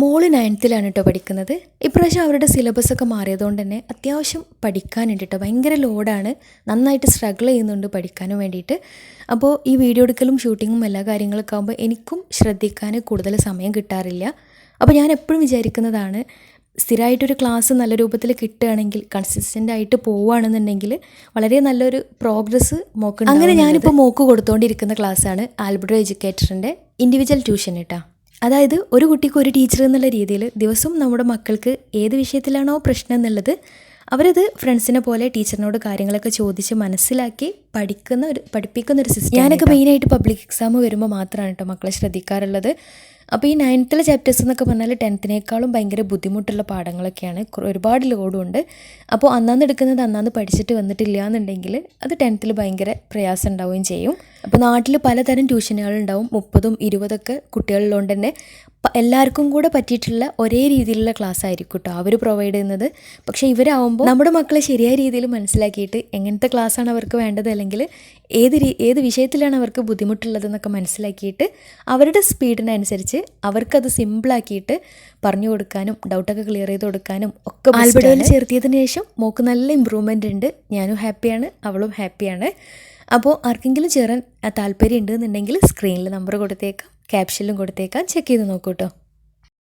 മോൾ നയൻത്തിലാണ് കേട്ടോ പഠിക്കുന്നത്. ഇപ്രാവശ്യം അവരുടെ സിലബസ് ഒക്കെ മാറിയതുകൊണ്ട് തന്നെ അത്യാവശ്യം പഠിക്കാനുണ്ട് കേട്ടോ ഭയങ്കര ലോഡാണ്. നന്നായിട്ട് സ്ട്രഗിൾ ചെയ്യുന്നുണ്ട് പഠിക്കാനും വേണ്ടിയിട്ട്. അപ്പോൾ ഈ വീഡിയോ എടുക്കലും ഷൂട്ടിങ്ങും എല്ലാ കാര്യങ്ങളൊക്കെ ആകുമ്പോൾ എനിക്കും ശ്രദ്ധിക്കാൻ കൂടുതൽ സമയം കിട്ടാറില്ല. അപ്പോൾ ഞാൻ എപ്പോഴും വിചാരിക്കുന്നതാണ് സ്ഥിരമായിട്ടൊരു ക്ലാസ് നല്ല രൂപത്തിൽ കിട്ടുകയാണെങ്കിൽ കൺസിസ്റ്റന്റ് ആയിട്ട് പോവുകയാണെന്നുണ്ടെങ്കിൽ വളരെ നല്ലൊരു പ്രോഗ്രസ് മോക്ക് അങ്ങനെ ഞാനിപ്പോൾ മോക്ക് കൊടുത്തുകൊണ്ടിരിക്കുന്ന ക്ലാസ്സാണ് ആൽബർട്ടോ എഡ്യൂക്കേറ്ററിന്റെ ഇൻഡിവിജ്വൽ ട്യൂഷൻ കേട്ടോ അതായത് ഒരു കുട്ടിക്ക് ഒരു ടീച്ചർ എന്നുള്ള രീതിയിൽ ദിവസവും നമ്മുടെ മക്കൾക്ക് ഏത് വിഷയത്തിലാണോ പ്രശ്നം എന്നുള്ളത് അവരത് ഫ്രണ്ട്സിനെ പോലെ ടീച്ചറിനോട് കാര്യങ്ങളൊക്കെ ചോദിച്ച് മനസ്സിലാക്കി പഠിക്കുന്ന ഒരു പഠിപ്പിക്കുന്ന ഒരു സിസ്റ്റം ഞാനൊക്കെ മെയിനായിട്ട് പബ്ലിക് എക്സാം വരുമ്പോൾ മാത്രമാണ് കേട്ടോ മക്കളെ ശ്രദ്ധിക്കാറുള്ളത്. അപ്പോൾ ഈ നയൻത്തിലെ ചാപ്റ്റേഴ്സ് എന്നൊക്കെ പറഞ്ഞാൽ ടെൻത്തിനേക്കാളും ഭയങ്കര ബുദ്ധിമുട്ടുള്ള പാഠങ്ങളൊക്കെയാണ്. ഒരുപാട് ലോഡും ഉണ്ട്. അപ്പോൾ അന്നാന്ന് എടുക്കുന്നത് അന്നാന്ന് പഠിച്ചിട്ട് വന്നിട്ടില്ല എന്നുണ്ടെങ്കിൽ അത് ടെൻത്തിൽ ഭയങ്കര പ്രയാസം ഉണ്ടാവുകയും ചെയ്യും. അപ്പോൾ നാട്ടിൽ പലതരം ട്യൂഷനുകളുണ്ടാവും മുപ്പതും ഇരുപതൊക്കെ കുട്ടികളുള്ളതുകൊണ്ട് തന്നെ എല്ലാവർക്കും കൂടെ പറ്റിയിട്ടുള്ള ഒരേ രീതിയിലുള്ള ക്ലാസ് ആയിരിക്കും കേട്ടോ അവർ പ്രൊവൈഡ് ചെയ്യുന്നത്. പക്ഷേ ഇവരാവുമ്പോൾ നമ്മുടെ മക്കളെ ശരിയായ രീതിയിൽ മനസ്സിലാക്കിയിട്ട് എങ്ങനത്തെ ക്ലാസ്സാണ് അവർക്ക് വേണ്ടത് അല്ലെങ്കിൽ ഏത് രീ ഏത് വിഷയത്തിലാണ് അവർക്ക് ബുദ്ധിമുട്ടുള്ളതെന്നൊക്കെ മനസ്സിലാക്കിയിട്ട് അവരുടെ സ്പീഡിനനുസരിച്ച് അവർക്കത് സിമ്പിളാക്കിയിട്ട് പറഞ്ഞു കൊടുക്കാനും ഡൗട്ടൊക്കെ ക്ലിയർ ചെയ്ത് കൊടുക്കാനും ഒക്കെ ആൽബർട്ടയിൽ ചേർത്തിയതിന് ശേഷം മോക്ക് നല്ല ഇമ്പ്രൂവ്മെന്റ് ഉണ്ട്. ഞാനും ഹാപ്പിയാണ് അവളും ഹാപ്പിയാണ് അപ്പോൾ ആർക്കെങ്കിലും ചേരാൻ താല്പര്യം ഉണ്ടെന്നുണ്ടെങ്കിൽ സ്ക്രീനിൽ നമ്പർ കൊടുത്തേക്കാം. ക്യാപ്ഷനിലും കൊടുത്തേക്കാം. ചെക്ക് ചെയ്ത് നോക്കൂ കേട്ടോ